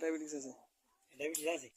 Diabetes আছে। Diabetes আছে?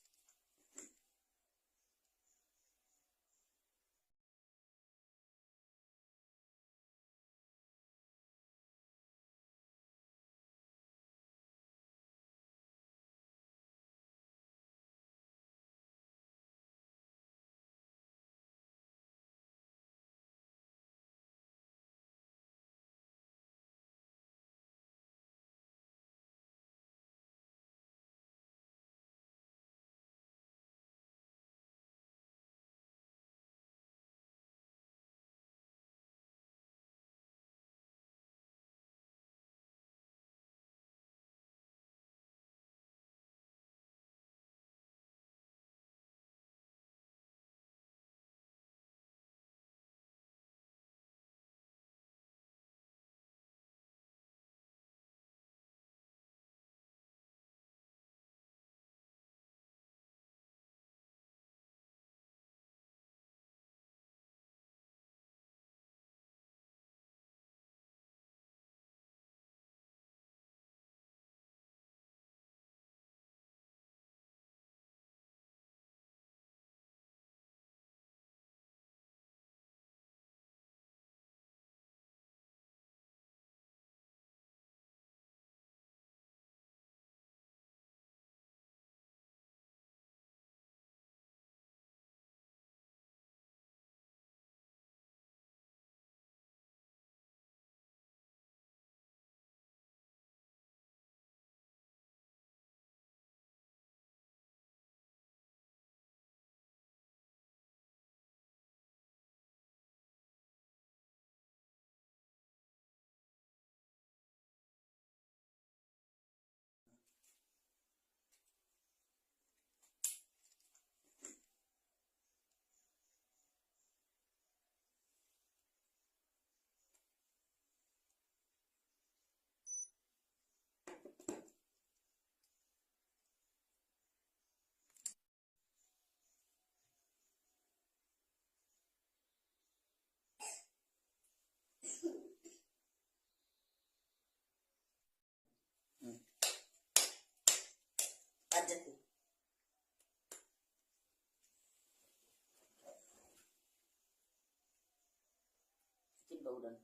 কিংবা উড়ান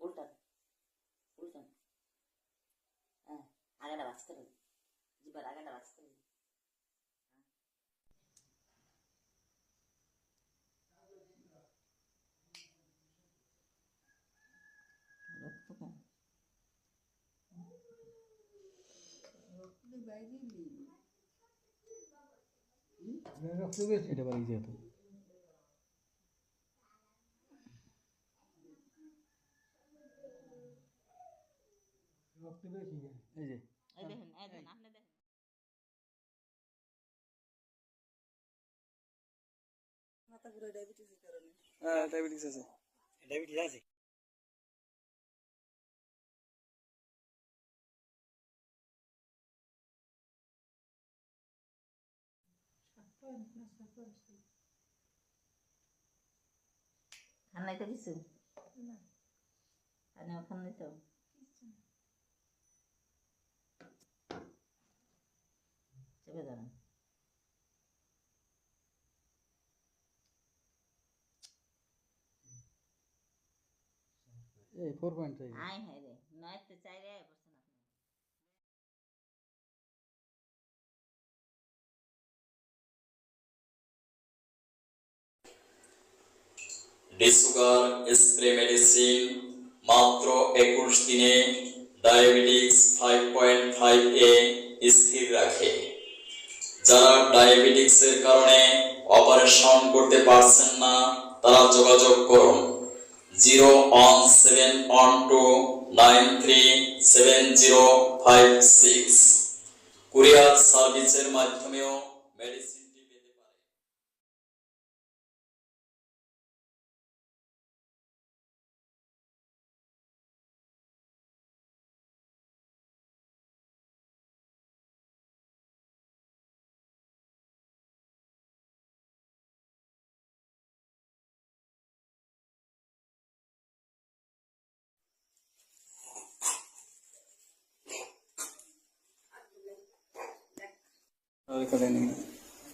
উল্টান উল্টান হ্যাঁ আগাটা বাঁচতে হবে জিবার আগাটা বাঁচতে হবে রক্ত কেন এটা বাড়ি যেহেতু এই যে। এই দেখেন এই দেখেন আপনি দেখেন। মাথা ঘুরে ডায়াবেটিসের কারণে। হ্যাঁ ডায়াবেটিস আছে। ডায়াবেটিস আছে? খান নাই তো কিছু? খানে খান নাই তো? চেপে ধরেন এই ফোর পয়েন্ট ফাইভ আয় হ্যাঁ রে নয় তো চাই রে বসছেন আপনি। ডিসুগার স্প্রে মেডিসিন মাত্র একুশ দিনে ডায়াবেটিক্স ফাইভ পয়েন্ট ফাইভ এ স্থির রাখে। যারা ডায়াবেটিক্সের কারণে অপারেশন করতে পারছেন না, তারা যোগাযোগ করুন। Zero one seven one two nine three seven zero five six. Courier সার্ভিসের মাধ্যমেও মেডিসিনটি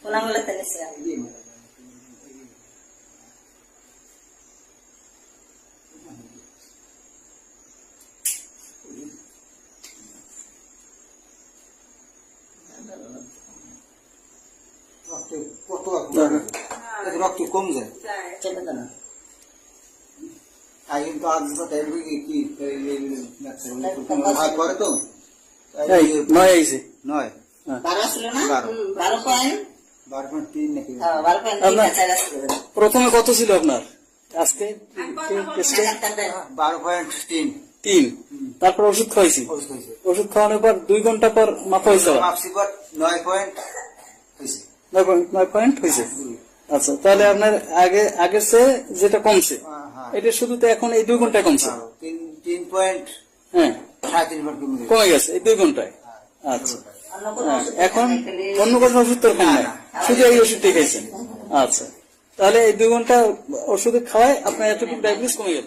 কোনাগুলোতে নিছিলাম রক্ত কত রক্ত রক্ত কম যায়। চেপে ধরো আর কিন্তু আজ তাই কি তো নয় নয়? বারো আসলো না? বারো। বারো পয়েন্ট বারো পয়েন্ট তিন নাকি? হ্যাঁ, বারো পয়েন্ট তিন আপনার- চার আসলো। প্রথমে কত ছিল আপনার? আজকে বারো পয়েন্ট তিন। তিন। তারপর ওষুধ খাওয়াইছি। ওষুধ খাওয়ানোর পর দুই ঘণ্টা পর মাপা হয়েছে। নয় পয়েন্ট হয়েছে। নয় পয়েন্ট নয় পয়েন্ট হয়েছে? আচ্ছা তাহলে আপনার আগে আগের চেয়ে যেটা কমছে হ্যাঁ। এটা শুধু তো এখন এই দুই ঘন্টায় কমছে? তিন তিন পয়েন্ট হ্যাঁ। কমে গেছে। এই দুই ঘন্টায়? আচ্ছা। হ্যাঁ, এখন অন্য কোনো ওষুধ তো কম নাই। শুধু এই ওষুধটি খেয়েছেন আচ্ছা। তাহলে এই দুই ঘণ্টা ওষুধ খাওয়ায় আপনার এতটুকু ডায়াবেটিস কমে গেল।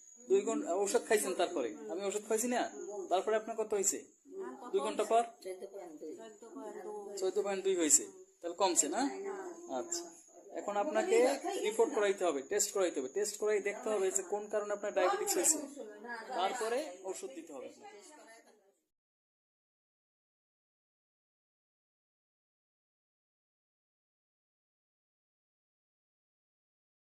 দুই ঘণ্টা ওষুধ খাইছেন তারপরে? আমি ওষুধ খাইছি না? তারপরে আপনার কত হয়েছে দুই ঘণ্টা পর? চোদ্দ পয়েন্ট দুই হয়েছে তাহলে কমছে না? আচ্ছা। এখন আপনাকে রিপোর্ট করাইতে হবে টেস্ট করাইতে হবে। টেস্ট করাই দেখতে হবে যে কোন কারণে আপনার ডায়াবেটিস হয়েছে তারপরে ওষুধ দিতে হবে